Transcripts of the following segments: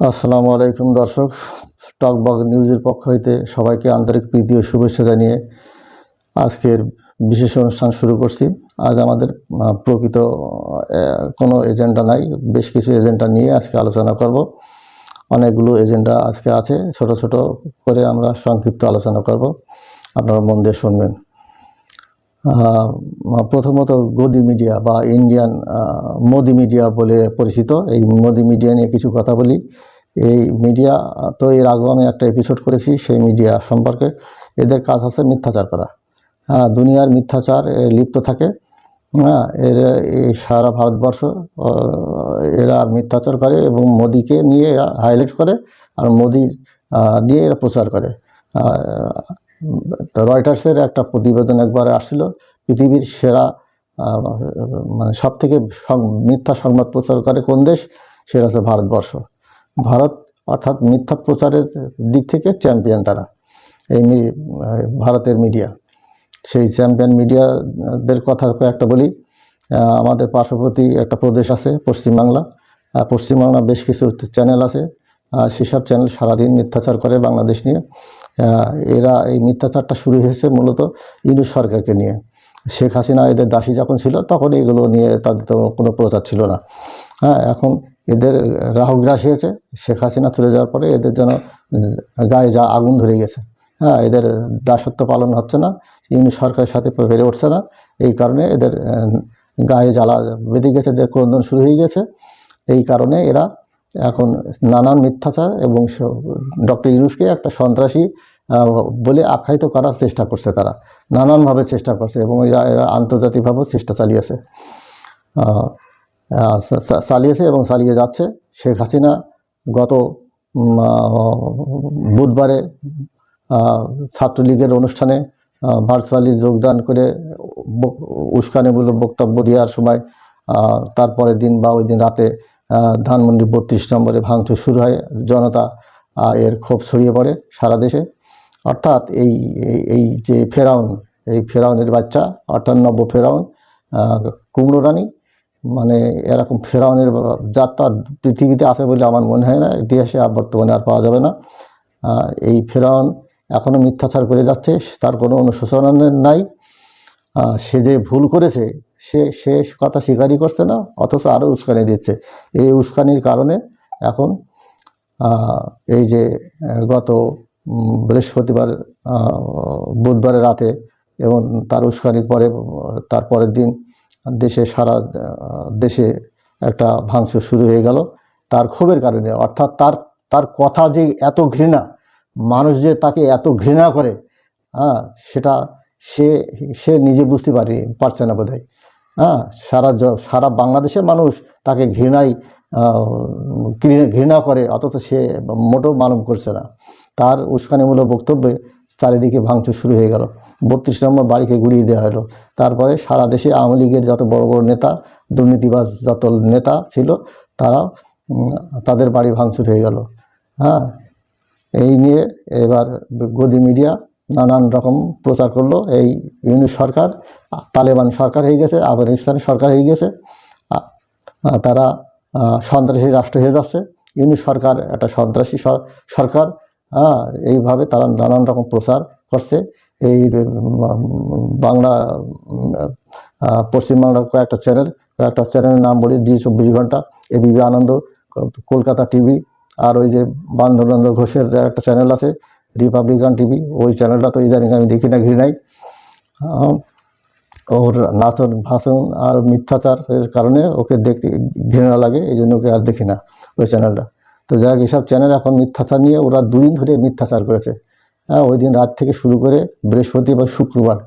আসসালামু আলাইকুম দর্শক। টকবক নিউজের পক্ষ হইতে সবাইকে আন্তরিক প্রীতি ও শুভেচ্ছা জানিয়ে আজকের বিশেষ অনুষ্ঠান শুরু করছি। আজ আমাদের প্রকৃত কোনো এজেন্ডা নাই। বেশ কিছু এজেন্ডা নিয়ে আজকে আলোচনা করব। অনেকগুলো এজেন্ডা আজকে আছে। ছোট ছোট করে আমরা সংক্ষিপ্ত আলোচনা করব। আপনারা মন দিয়ে শুনবেন। প্রথমত গদি মিডিয়া বা ইন্ডিয়ান মোদি মিডিয়া বলে পরিচিত। এই মোদি মিডিয়া নিয়ে কিছু কথা বলি। এই মিডিয়া, তো এর আগেও আমি একটা এপিসোড করেছি সেই মিডিয়া সম্পর্কে। এদের কাজ আছে মিথ্যাচার করা। হ্যাঁ দুনিয়ার মিথ্যাচার লিপ্ত থাকে। হ্যাঁ এর এই সারা ভারতবর্ষ এরা মিথ্যাচার করে এবং মোদিকে নিয়ে এরা হাইলাইট করে আর মোদির নিয়ে এরা প্রচার করে। রয়টার্সের একটা প্রতিবেদন একবার আসছিল পৃথিবীর সেরা মানে সব থেকে মিথ্যা সংবাদ প্রচার করে কোন দেশ? সেটা হচ্ছে ভারতবর্ষ। ভারত অর্থাৎ মিথ্যা প্রচারের দিক থেকে চ্যাম্পিয়ন তারা। এই ভারতের মিডিয়া সেই চ্যাম্পিয়ন মিডিয়াদের কথা একটা বলি। আমাদের পার্শ্ববর্তী একটা প্রদেশ আছে, পশ্চিমবাংলা। পশ্চিমবাংলা বেশ কিছু চ্যানেল আছে। সেসব চ্যানেল সারাদিন মিথ্যাচার করে বাংলাদেশ নিয়ে। এরা এই মিথ্যাচারটা শুরু হয়েছে মূলত ইউনুস সরকারকে নিয়ে। শেখ হাসিনা এদের দাসী যখন ছিল, তখন এগুলো নিয়ে তাদের তো কোনো প্রচার ছিল না। হ্যাঁ এখন এদের রাহুগ্রাস হয়েছে, শেখ হাসিনা চলে যাওয়ার পরে এদের যেন গায়ে যা আগুন ধরে গেছে। হ্যাঁ এদের দাসত্ব পালন হচ্ছে না ইউনিট সরকারের সাথে পেরে উঠছে না, এই কারণে এদের গায়ে জ্বালা বেঁধে গেছে, এদের ক্রন্দন শুরু হয়ে গেছে। এই কারণে এরা এখন নানান মিথ্যাচার এবং ডক্টর ইউনুসকে একটা সন্ত্রাসী বলে আখ্যায়িত করার চেষ্টা করছে তারা। নানানভাবে চেষ্টা করছে এবং এরা এরা আন্তর্জাতিকভাবেও চেষ্টা চালিয়েছে। চালিয়েছে এবং চালিয়ে যাচ্ছে। শেখ হাসিনা গত বুধবারে ছাত্রলীগের অনুষ্ঠানে ভার্চুয়ালি যোগদান করে উস্কানিমূলক বক্তব্য দেওয়ার সময় তারপরের দিন বা ওই দিন রাতে ধানমন্ডি বত্রিশ নম্বরে ভাঙচুর শুরু হয়। জনতা এর ক্ষোভ ছড়িয়ে পড়ে সারা দেশে। অর্থাৎ এই, এই- যে ফেরাউন, এই ফেরাউনের বাচ্চা, অর্থাৎ নব্য ফেরাউন কুমড়ো রানী মানে এরকম ফেরাউনের যাত্রা পৃথিবীতে আছে বলে আমার মনে হয় না। ইতিহাসে আর বর্তমানে আর পাওয়া যাবে না। এই ফেরাউন এখনও মিথ্যাচার করে যাচ্ছে, তার কোনো অনুশোচনা নাই। সে যে ভুল করেছে, সে সে কথা স্বীকারই করছে না, অথচ আরও উস্কানি দিচ্ছে। এই উস্কানির কারণে এখন এই যে গত বৃহস্পতিবার বুধবারের রাতে এবং তার উস্কানির পরে, তার পরের দিন দেশে সারা দেশে একটা ভাঙচুর শুরু হয়ে গেল। তার ক্ষোভের কারণে, অর্থাৎ তার তার কথা যে এত ঘৃণা, মানুষ যে তাকে এত ঘৃণা করে হ্যাঁ সেটা সে সে নিজে বুঝতে পারে পারছে না বোধহয়। হ্যাঁ সারা সারা বাংলাদেশের মানুষ তাকে ঘৃণাই আহ, ঘৃণা- ঘৃণা করে অথচ সে মোটেও মালুম করছে না। তার উস্কানিমূলক বক্তব্যে চারিদিকে ভাঙচুর শুরু হয়ে গেল। বত্রিশ নম্বর বাড়িকে গুড়িয়ে দেওয়া হলো। তারপরে সারা দেশে আওয়ামী লীগের যত বড় বড় নেতা দুর্নীতিবাজ যত নেতা ছিল তারা তাদের বাড়ি ভাঙচুর হয়ে গেল। হ্যাঁ এই নিয়ে এবার গদি মিডিয়া নানান রকম প্রচার করল। এই ইউনিট সরকার, তালেবান সরকার হয়ে গেছে, আফগানিস্তানের সরকার হয়ে গেছে। তারা সন্ত্রাসী রাষ্ট্র হয়ে যাচ্ছে। ইউনিট সরকার একটা সন্ত্রাসী সরকার হ্যাঁ এইভাবে তারা নানান রকম প্রচার করছে। এই বাংলা পশ্চিমবাংলার কয়েকটা চ্যানেল, কয়েকটা চ্যানেলের নাম বলি, Zee Chobbish Ghonta, ABP Ananda, Kolkata TV, আর ওই যে বান্ধবেন্দ্র ঘোষের একটা চ্যানেল আছে রিপাবলিকান টিভি ওই চ্যানেলটা তো ইদানিং আমি দেখি না ঘৃণাই ওর নাচন, ভাষণ আর মিথ্যাচারের কারণে ওকে দেখতে ঘৃণা লাগে, এই জন্য ওকে আর দেখি না ওই চ্যানেলটা তো যাই হোক এইসব চ্যানেল এখন মিথ্যাচার নিয়ে ওরা দুদিন ধরে মিথ্যাচার করেছে। হ্যাঁ ওই দিন রাত থেকে শুরু করে বৃহস্পতিবার শুক্রবার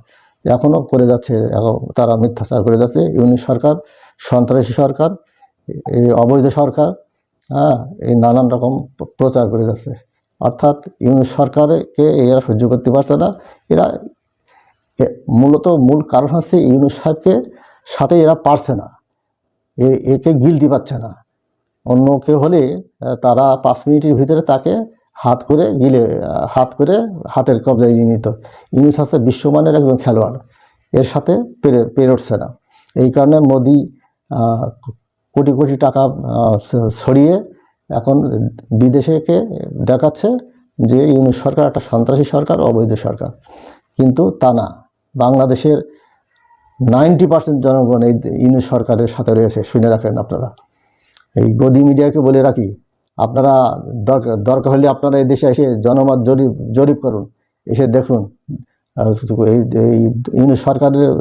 এখনও করে যাচ্ছে, এখন তারা মিথ্যাচার করে যাচ্ছে। ইউনিট সরকার, সন্ত্রাসী সরকার, এই অবৈধ সরকার হ্যাঁ এই নানান রকম প্রচার করে যাচ্ছে। অর্থাৎ সরকারকে এরা সহ্য করতে পারছে না। এরা মূলত মূল কারণ হচ্ছে ইউনুস সাহেবকে সাথে এরা পারছে না। একে গিলতে পারছে না। অন্য কেউ হলে তারা পাঁচ মিনিটের ভিতরে তাকে হাত করে গিলে হাত করে হাতের কবজায় নিয়ে নিত। ইউনুস বিশ্বমানের একজন খেলোয়াড়। এর সাথে পেরে পেরে উঠছে না। এই কারণে মোদি কোটি কোটি টাকা ছড়িয়ে এখন বিদেশেকে দেখাচ্ছে যে ইউনুস সরকার একটা সন্ত্রাসী সরকার, অবৈধ সরকার। কিন্তু তা না। বাংলাদেশের নাইনটি পার্সেন্ট জনগণ এই ইউনুস সরকারের সাথে রয়েছে, শুনে রাখেন আপনারা। এই গদি মিডিয়াকে বলে রাখি, আপনারা দরকার দরকার হলে আপনারা এই দেশে এসে জনমত জরিপ জরিপ করুন। এসে দেখুন এই ইউনুস সরকারের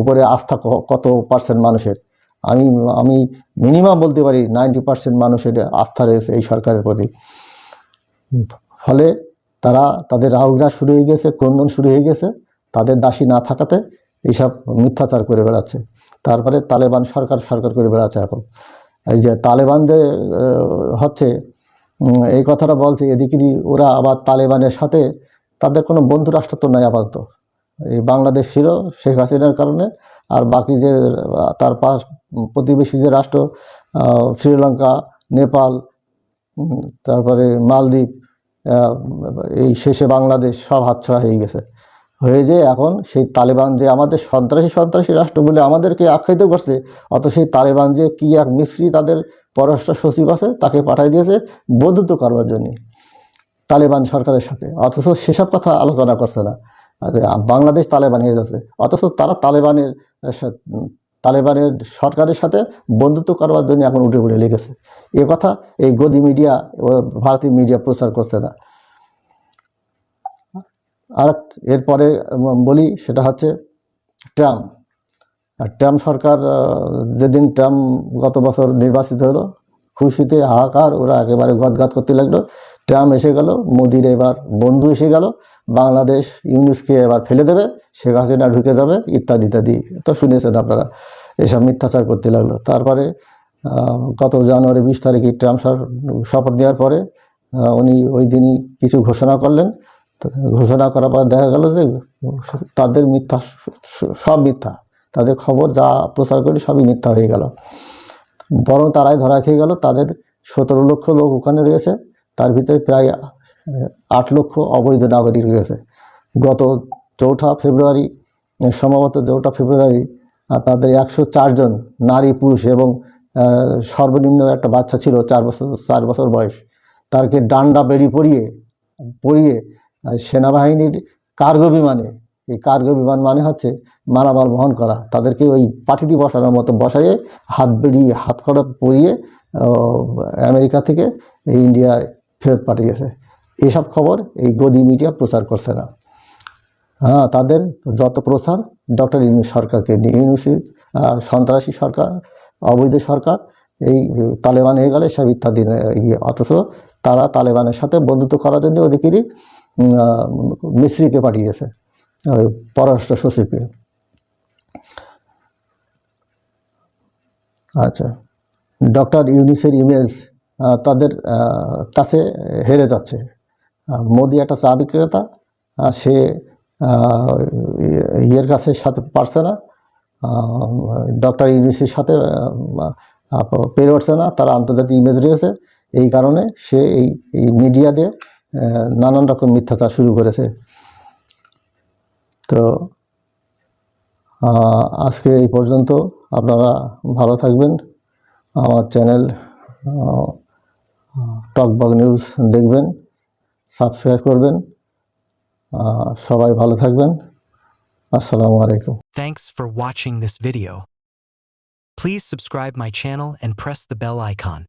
উপরে আস্থা কত পার্সেন্ট মানুষের। আমি আমি মিনিমাম বলতে পারি নাইনটি পার্সেন্ট মানুষের আস্থা রয়েছে এই সরকারের প্রতি। ফলে তারা, তাদের রাহুগ্রাস শুরু হয়ে গেছে, ক্রন্দন শুরু হয়ে গেছে, তাদের দাসী না থাকাতে এইসব মিথ্যাচার করে বেড়াচ্ছে। তারপরে তালেবান সরকার সরকার করে বেড়াচ্ছে এখন। এই যে তালেবানদের হচ্ছে এই কথাটা বলছে এদিকেরই ওরা আবার তালেবানের সাথে তাদের কোনো বন্ধু রাষ্ট্র তো নাই আপাতত। এই বাংলাদেশ ছিল শেখ হাসিনার কারণে, আর বাকি যে, তার পাশ প্রতিবেশী যে রাষ্ট্র শ্রীলঙ্কা, নেপাল তারপরে মালদ্বীপ এই শেষে বাংলাদেশ সব হাতছাড়া হয়ে গেছে। হয়ে যে এখন সেই তালেবান যে আমাদের সন্ত্রাসী সন্ত্রাসী রাষ্ট্র বলে আমাদেরকে আখ্যায়িত করছে অত সেই তালেবান যে কী এক মিস্ত্রি তাদের পররাষ্ট্র সচিব আছে, তাকে পাঠাই দিয়েছে বন্ধুত্ব করবার জন্যে তালেবান সরকারের সাথে। অথচ সেসব কথা আলোচনা করছে না। বাংলাদেশ তালেবান হয়ে যাচ্ছে। অথচ তারা তালেবানের তালেবানের সরকারের সাথে বন্ধুত্ব করবার জন্য এখন উঠে পড়ে লেগেছে। এ কথা এই গদি মিডিয়া ভারতীয় মিডিয়া প্রচার করছে না। আর এরপরে বলি সেটা হচ্ছে ট্রাম্প। ট্রাম্প সরকার যেদিন ট্রাম্প গত বছর নির্বাচিত হলো, খুশিতে হাহাকার, ওরা একেবারে গদগাদ করতে লাগল। ট্রাম্প এসে গেল, মোদির এবার বন্ধু এসে গেল, বাংলাদেশ ইউনিসকে এবার ফেলে দেবে। শেখ হাসিনা ঢুকে যাবে, ইত্যাদি ইত্যাদি। তো শুনেছেন আপনারা, এসব মিথ্যাচার করতে লাগল। তারপরে গত জানুয়ারি বিশ তারিখে ট্রাম্প শপথ নেওয়ার পরে উনি ওই দিনই কিছু ঘোষণা করলেন। ঘোষণা করার পর দেখা গেল যে, তাদের মিথ্যা সব মিথ্যা। তাদের খবর যা প্রচার করি সবই মিথ্যা হয়ে গেল। বরং তারাই ধরা খেয়ে গেল। তাদের সতেরো লক্ষ লোক ওখানে রয়েছে। তার ভিতরে প্রায় আট লক্ষ অবৈধ নাগরিক রয়েছে। গত চৌঠা ফেব্রুয়ারি সম্ভবত চৌঠা ফেব্রুয়ারি তাদের একশো চারজন নারী, পুরুষ এবং সর্বনিম্ন একটা বাচ্চা ছিল চার বছর চার বছর বয়স। তাকে ডান্ডা বেড়ি পরিয়ে পরিয়ে সেনাবাহিনীর কার্গো বিমানে, এই কার্গো বিমান মানে হচ্ছে মালামাল বহন করা। তাদেরকে ওই পাঠিয়ে বসানোর মতো বসাইয়ে হাত বেরিয়ে হাত করা পরিয়ে আমেরিকা থেকে ইন্ডিয়ায় ফেরত পাঠিয়েছে। এসব খবর এই গদি মিডিয়া প্রচার করছে না। হ্যাঁ তাদের যত প্রচার ডক্টর ইউনুস সরকারকে নিয়ে, ইউনুসি সন্ত্রাসী সরকার, অবৈধ সরকার, এই তালেবান হয়ে গেলে সব ইত্যাদি ইয়ে অথচ তারা তালেবানের সাথে বন্ধুত্ব করার জন্য ওদিকেরই মিস্ত্রিকে পাঠিয়েছে পররাষ্ট্র সচিবকে। আচ্ছা ডক্টর ইউনিসের ইমেজ তাদের কাছে হেরে যাচ্ছে। মোদি একটা চা বিক্রেতা সে ইয়ের কাছে সাথে পারছে না ডক্টর ইউনিসের সাথে পেরে উঠছে না, তারা আন্তর্জাতিক ইমেজ রয়েছে। এই কারণে সে এই এই মিডিয়া দিয়ে নানান রকম মিথ্যাচার শুরু করেছে। তো আজকে এই পর্যন্ত আপনারা ভালো থাকবেন। আমার চ্যানেল টকবগ নিউজ দেখবেন, সাবস্ক্রাইব করবেন। সবাই ভালো থাকবেন আসসালামু আলাইকুম Thanks for watching this video. Please subscribe my channel and press the bell icon.